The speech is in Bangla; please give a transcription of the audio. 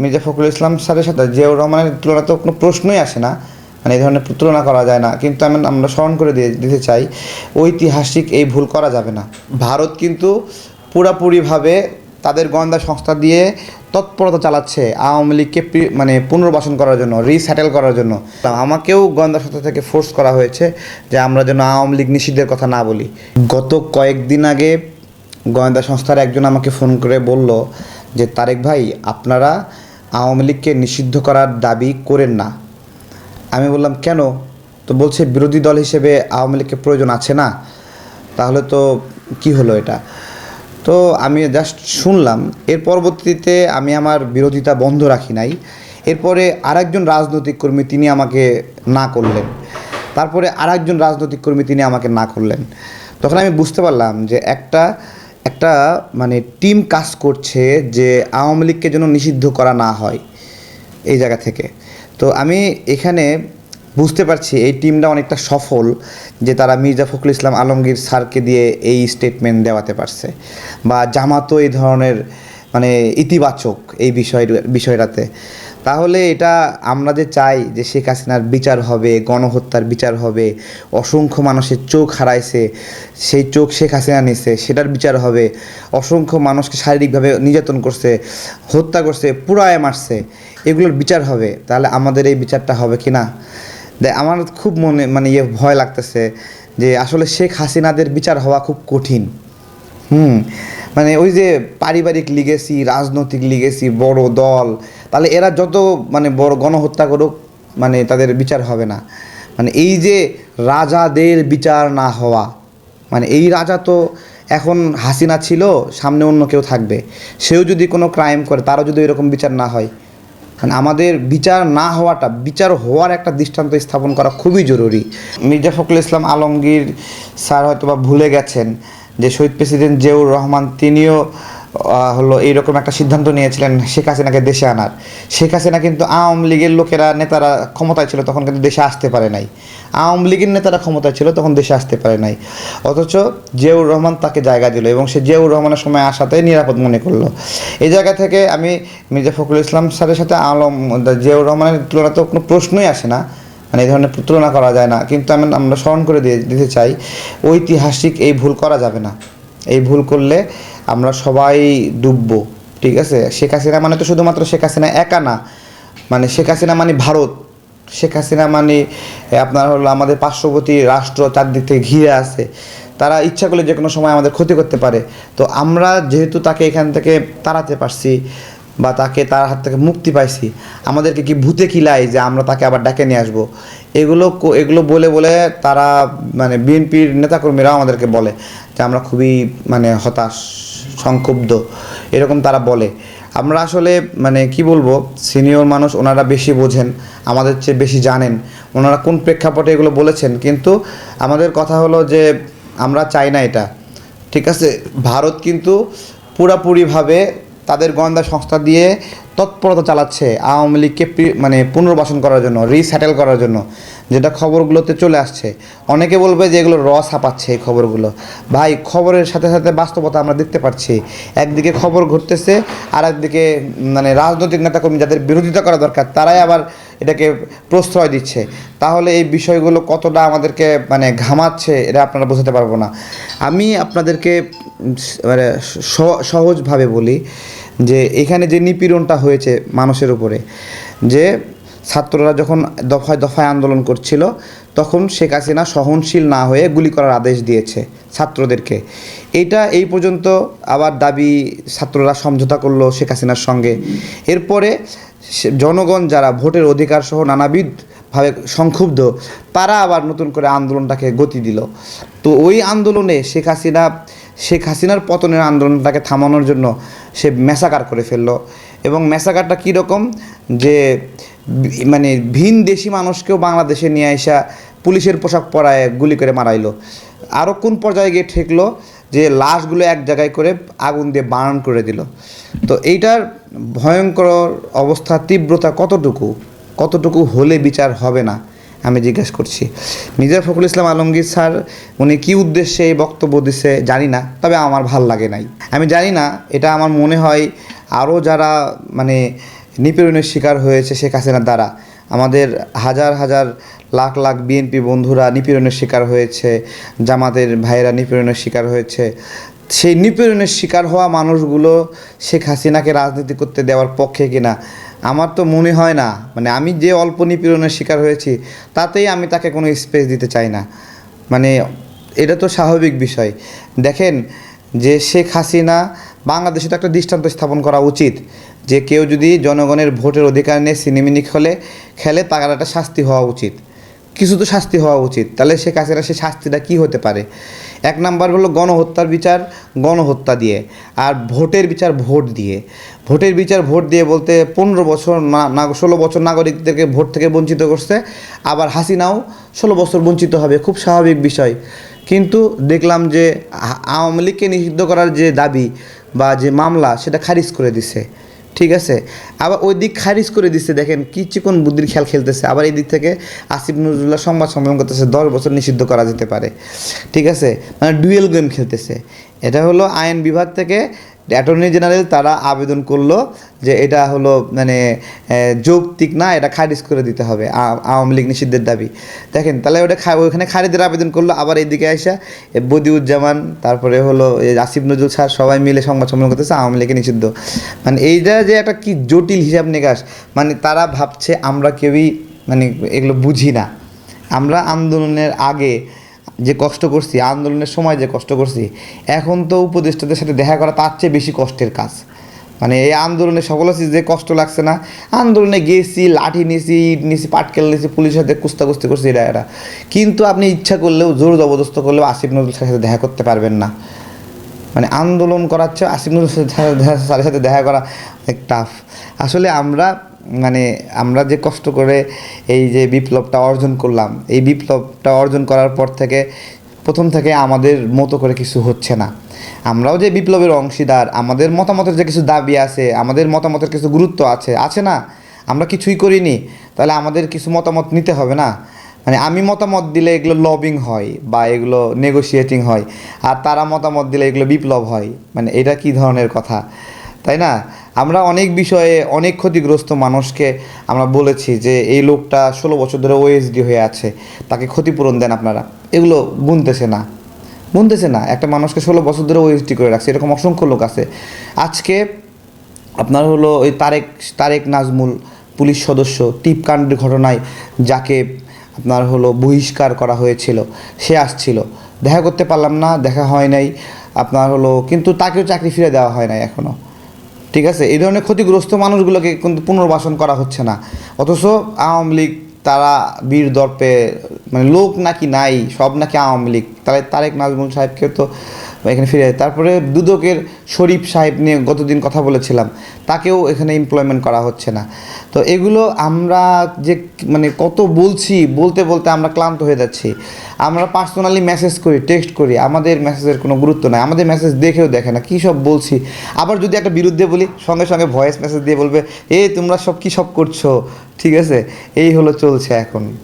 মির্জা ফখরুল ইসলাম স্যারের সাথে জিয়াউর রহমানের তুলনা তো কোনো প্রশ্নই আসে না। মানে এই ধরনের তুলনা করা যায় না। কিন্তু আমি আমরা স্মরণ করে দিয়ে দিতে চাই, ঐতিহাসিক এই ভুল করা যাবে না। ভারত কিন্তু পুরাপুরিভাবে তাদের গোয়েন্দা সংস্থা দিয়ে তৎপরতা চালাচ্ছে আওয়ামী লীগকে মানে পুনর্বাসন করার জন্য রিস্যাটেল করার জন্য। আমাকেও গোয়েন্দা সংস্থা থেকে ফোর্স করা হয়েছে যে আমরা যেন আওয়ামী লীগ নিষিদ্ধের কথা না বলি। গত কয়েকদিন আগে গোয়েন্দা সংস্থার একজন আমাকে ফোন করে বলল যে, তারেক ভাই, আপনারা আওয়ামী লীগকে নিষিদ্ধ করার দাবি করেন না। আমি বললাম, কেন? তো বলছে বিরোধী দল হিসেবে আওয়ামী লীগকে প্রয়োজন আছে না। তাহলে তো কি হলো এটা? তো আমি জাস্ট শুনলাম। এর পরবর্তীতে আমি আমার বিরোধিতা বন্ধ রাখি নাই। এরপরে আরেকজন রাজনৈতিক কর্মী তিনি আমাকে না করলেন। তারপরে আরেকজন রাজনৈতিক কর্মী তিনি আমাকে না করলেন। তখন আমি বুঝতে পারলাম যে একটা একটা মানে টিম কাজ করছে যে আওয়ামী লীগকে যেন নিষিদ্ধ করা না হয় এই জায়গা থেকে। তো আমি এখানে বুঝতে পারছি এই টিমটা অনেকটা সফল যে তারা মির্জা ফখরুল ইসলাম আলমগীর স্যারকে দিয়ে এই স্টেটমেন্ট দেওয়াতে পারছে বা জামাতও এই ধরনের মানে ইতিবাচক এই বিষয়, বিষয়টাতে। তাহলে এটা আমরা যে চাই যে শেখ হাসিনার বিচার হবে, গণহত্যার বিচার হবে, অসংখ্য মানুষের চোখ হারাইছে, সেই চোখ শেখ হাসিনা নিছে, সেটার বিচার হবে, অসংখ্য মানুষকে শারীরিকভাবে নির্যাতন করছে, হত্যা করছে পুরায় মারছে, এগুলোর বিচার হবে। তাহলে আমাদের এই বিচারটা হবে কি না? আমার খুব মনে মানে ইয়ে ভয় লাগতেছে যে আসলে শেখ হাসিনাদের বিচার হওয়া খুব কঠিন। হুম মানে ওই যে পারিবারিক লিগেসি রাজনৈতিক লিগেসি বড় দল, তাহলে এরা যত মানে বড় গণহত্যা করুক মানে তাদের বিচার হবে না। মানে এই যে রাজাদের বিচার না হওয়া মানে এই রাজা তো এখন হাসিনা ছিল, সামনে অন্য কেউ থাকবে। সেও যদি কোনো ক্রাইম করে, তারও যদি এরকম বিচার না হয় মানে আমাদের বিচার না হওয়াটা, বিচার হওয়ার একটা দৃষ্টান্ত স্থাপন করা খুবই জরুরি। মির্জা ফখরুল ইসলাম আলমগীর স্যার হয়তো বা ভুলে গেছেন যে শহীদ প্রেসিডেন্ট জিয়াউর রহমান, তিনিও হলো এইরকম একটা সিদ্ধান্ত নিয়েছিলেন শেখ হাসিনাকে দেশে আনার। শেখ হাসিনা কিন্তু আওয়ামী লীগের লোকেরা, নেতারা ক্ষমতায় ছিল তখন কিন্তু দেশে আসতে পারে নাই। আওয়ামী লীগের নেতারা ক্ষমতায় ছিল তখন দেশে আসতে পারে নাই। অথচ জিয়াউর রহমান তাকে জায়গা দিল এবং সে জিয়াউর রহমানের সময় আসাতে নিরাপদ মনে করল। এই জায়গা থেকে আমি মির্জা ফখরুল ইসলাম স্যারের সাথে আলম, জিয়াউর রহমানের তুলনা তো কোনো প্রশ্নই আসে না। মানে এই ধরনের তুলনা করা যায় না। কিন্তু আমি, আমরা স্মরণ করে দিয়ে দিতে চাই, ঐতিহাসিক এই ভুল করা যাবে না। এই ভুল করলে আমরা সবাই ডুববো, ঠিক আছে? শেখ হাসিনা মানে তো শুধুমাত্র শেখ হাসিনা একা না। মানে শেখ হাসিনা মানে ভারত। শেখ হাসিনা মানে আপনার হলো আমাদের পার্শ্ববর্তী রাষ্ট্র চারদিক থেকে ঘিরে আছে। তারা ইচ্ছা করলে যে কোনো সময় আমাদের ক্ষতি করতে পারে। তো আমরা যেহেতু তাকে এখান থেকে তাড়াতে পারছি বা তাকে তার হাত থেকে মুক্তি পাইছি। আমাদেরকে কি ভূতে কিলাই যে আমরা তাকে আবার ডাকে নিয়ে আসব? এগুলো এগুলো বলে বলে তারা মানে বিএনপির নেতাকর্মীরাও আমাদেরকে বলে যে আমরা খুবই মানে হতাশ, সংক্ষুব্ধ, এরকম তারা বলে। আমরা আসলে মানে কি বলব, সিনিয়র মানুষ ওনারা বেশি বোঝেন, আমাদের চেয়ে বেশি জানেন, ওনারা কোন প্রেক্ষাপটে এগুলো বলেছেন, কিন্তু আমাদের কথা হলো যে আমরা চাই না এটা, ঠিক আছে? ভারত কিন্তু পুরাপুরিভাবে তাদের গোয়েন্দা সংস্থা দিয়ে তৎপরতা চালাচ্ছে আওয়ামী লীগকে মানে পুনর্বাসন করার জন্য রিস্যাটেল করার জন্য, যেটা খবরগুলোতে চলে আসছে। অনেকে বলবে যে এগুলো রস ছাপাচ্ছে এই খবরগুলো। ভাই, খবরের সাথে সাথে বাস্তবতা আমরা দেখতে পাচ্ছি। একদিকে খবর ঘটতেছে আর একদিকে মানে রাজনৈতিক নেতাকর্মী যাদের বিরোধিতা করা দরকার, তারাই আবার এটাকে প্রশ্রয় দিচ্ছে। তাহলে এই বিষয়গুলো কতটা আমাদেরকে মানে ঘামাচ্ছে, এটা আপনারা বোঝাতে পারব না। আমি আপনাদেরকে মানে সহজভাবে বলি যে এখানে যে নিপীড়নটা হয়েছে মানুষের উপরে, যে ছাত্ররা যখন দফায় দফায় আন্দোলন করছিল, তখন শেখ হাসিনা সহনশীল না হয়ে গুলি করার আদেশ দিয়েছে ছাত্রদেরকে। এটা এই পর্যন্ত আবার দাবি ছাত্ররা সমঝোতা করল শেখ হাসিনার সঙ্গে। এরপরে জনগণ যারা ভোটের অধিকার সহ নানাবিধ ভাবে সংক্ষুব্ধ, তারা আবার নতুন করে আন্দোলনটাকে গতি দিল। তো ওই আন্দোলনে শেখ হাসিনা শেখ হাসিনার পতনের আন্দোলনটাকে থামানোর জন্য সে মেসাকার করে ফেলল। এবং মেসাকারটা কীরকম যে মানে ভিন দেশি মানুষকেও বাংলাদেশে নিয়ে আসা পুলিশের পোশাক পরায় গুলি করে মারাইলো। আরও কোন পর্যায়ে গিয়ে ঠেকলো? যে লাশগুলো এক জায়গায় করে আগুন দিয়ে বারণ করে দিল। তো এইটার ভয়ঙ্কর অবস্থা, তীব্রতা কতটুকু? কতটুকু হলে বিচার হবে না? আমি জিজ্ঞেস করছি। মির্জা ফখরুল ইসলাম আলমগীর স্যার, উনি কী উদ্দেশ্যে এই বক্তব্য দিচ্ছে জানি না, তবে আমার ভালো লাগে নাই। আমি জানি না, এটা আমার মনে হয় আরও যারা মানে নিপীড়নের শিকার হয়েছে শেখ হাসিনার দ্বারা, আমাদের হাজার হাজার লাখ লাখ বিএনপি বন্ধুরা নিপীড়নের শিকার হয়েছে, জামাতের ভাইয়েরা নিপীড়নের শিকার হয়েছে। সেই নিপীড়নের শিকার হওয়া মানুষগুলো শেখ হাসিনাকে রাজনীতি করতে দেওয়ার পক্ষে কিনা আমার তো মনে হয় না মানে আমি যে অল্প নিপীড়নের শিকার হয়েছি, তাতেই আমি তাকে কোনো স্পেস দিতে চাই না। মানে এটা তো স্বাভাবিক বিষয়। দেখেন যে শেখ হাসিনা বাংলাদেশে তো একটা দৃষ্টান্ত স্থাপন করা উচিত, যে কেউ যদি জনগণের ভোটের অধিকার নিয়ে সিনেমিনি খেলে খেলে তার একটা শাস্তি হওয়া উচিত। কিছু তো শাস্তি হওয়া উচিত। তাহলে শেখ হাসিনা সে শাস্তিটা কী হতে পারে? এক নাম্বার হলো গণহত্যার বিচার, গণহত্যা দিয়ে। আর ভোটের বিচার, ভোট দিয়ে। ভোটের বিচার, ভোট দিয়ে বলতে পনেরো বছর না ষোলো বছর নাগরিকদেরকে ভোট থেকে বঞ্চিত করছে। আবার হাসিনাও ষোলো বছর বঞ্চিত হবে, খুব স্বাভাবিক বিষয়। কিন্তু দেখলাম যে আওয়ামী লীগকে নিষিদ্ধ করার যে দাবি বা যে মামলা, সেটা খারিজ করে দিছে। ঠিক আছে। আবার ওই দিক খারিজ করে দিচ্ছে দেখেন কি চিকন বুদ্ধির খেয়াল খেলতেছে। আবার এই দিক থেকে আসিফ নজরুল্লাহ সংবাদ সম্মেলন করতেছে, দশ বছর নিষিদ্ধ করা যেতে পারে। ঠিক আছে? মানে ডুয়েল গেম খেলতেছে। এটা হলো আইন বিভাগ থেকে অ্যাটর্নি জেনারেল তারা আবেদন করল যে এটা হলো মানে যৌক্তিক না, এটা খারিজ করে দিতে হবে আওয়ামী লীগ নিষিদ্ধের দাবি। দেখেন, তাহলে ওটা ওইখানে খারিজের আবেদন করল, আবার এইদিকে আসা বদিউজ্জামান, তারপরে হলো এই আসিফ নজরুল স্যার সবাই মিলে সংবাদ সম্মেলন করতেছে, আওয়ামী লীগের নিষিদ্ধ। মানে এইটা যে একটা কি জটিল হিসাব নিকাশ। মানে তারা ভাবছে, আমরা কেউই মানে এগুলো বুঝি না। আমরা আন্দোলনের আগে যে কষ্ট করছি, আন্দোলনের সময় যে কষ্ট করছি, এখন তো উপদেষ্টাদের সাথে দেখা করা তার চেয়ে বেশি কষ্টের কাজ। মানে এই আন্দোলনে সকল যে কষ্ট লাগছে না। আন্দোলনে গেছি, লাঠি নিয়েছি ইট নিয়েছি পাটকেল নিয়েছি পুলিশের সাথে কুস্তাকুস্তি করছি, এটা এটা। কিন্তু আপনি ইচ্ছা করলেও, জোর জবরদস্ত করলেও আসিফ নজরুল স্যারের সাথে দেখা করতে পারবেন না। মানে আন্দোলন করার চেয়ে আসিফ নজরুল স্যারের সাথে দেখা করা টাফ আসলে আমরা মানে আমরা যে কষ্ট করে এই যে বিপ্লবটা অর্জন করলাম, এই বিপ্লবটা অর্জন করার পর থেকে প্রথম থেকে আমাদের মতো করে কিছু হচ্ছে না। আমরাও যে বিপ্লবের অংশীদার, আমাদের মতামতের যে কিছু দাবি আছে, আমাদের মতামতের কিছু গুরুত্ব আছে আছে না? আমরা কিছুই করিনি, তাহলে আমাদের কিছু মতামত নিতে হবে না? মানে আমি মতামত দিলে এগুলো লবিং হয় বা এগুলো নেগোশিয়েটিং হয়, আর তারা মতামত দিলে এগুলো বিপ্লব হয় মানে এটা কি ধরনের কথা? তাই না? আমরা অনেক বিষয়ে অনেক ক্ষতিগ্রস্ত মানুষকে আমরা বলেছি যে এই লোকটা ষোলো বছর ধরে ওএসডি হয়ে আছে, তাকে ক্ষতিপূরণ দেন আপনারা। এগুলো গুনতেছে না। গুনতেছে না। একটা মানুষকে ষোলো বছর ধরে ওএসডি করে রাখছে, এরকম অসংখ্য লোক আছে। আজকে আপনার হলো ওই তারেক তারেক নাজমুল পুলিশ সদস্য টিপকাণ্ডের ঘটনায় যাকে আপনার হলো বহিষ্কার করা হয়েছিল, সে আসছিল। দেখা করতে পারলাম না, দেখা হয় নাই। আপনার হলো কিন্তু তাকেও চাকরি ফিরে দেওয়া হয় নাই এখনও ঠিক আছে? এই ধরনের ক্ষতিগ্রস্ত মানুষগুলোকে কিন্তু পুনর্বাসন করা হচ্ছে না। অথচ আওয়ামী লীগ, তারা বীর দর্পে মানে লোক নাকি নাই, সব নাকি আওয়ামী লীগ। তাহলে তারেক নাজমুল সাহেবকে তো এখানে ফিরে তারপরে দুদকের শরীফ সাহেব নিয়ে গতদিন কথা বলেছিলাম। তাকেও এখানে এমপ্লয়মেন্ট করা হচ্ছে না। তো এগুলো আমরা যে মানে কত বলছি, বলতে বলতে আমরা ক্লান্ত হয়ে যাচ্ছি। আমরা পার্সোনালি মেসেজ করি টেক্সট করি। আমাদের মেসেজের কোনো গুরুত্ব নাই। আমাদের মেসেজ দেখেও দেখে না। কী সব বলছি? আবার যদি একটা বিরুদ্ধে বলি, সঙ্গে সঙ্গে ভয়েস মেসেজ দিয়ে বলবে, এ, তোমরা সব কী সব করছ? ঠিক আছে? এই হলো চলছে এখন।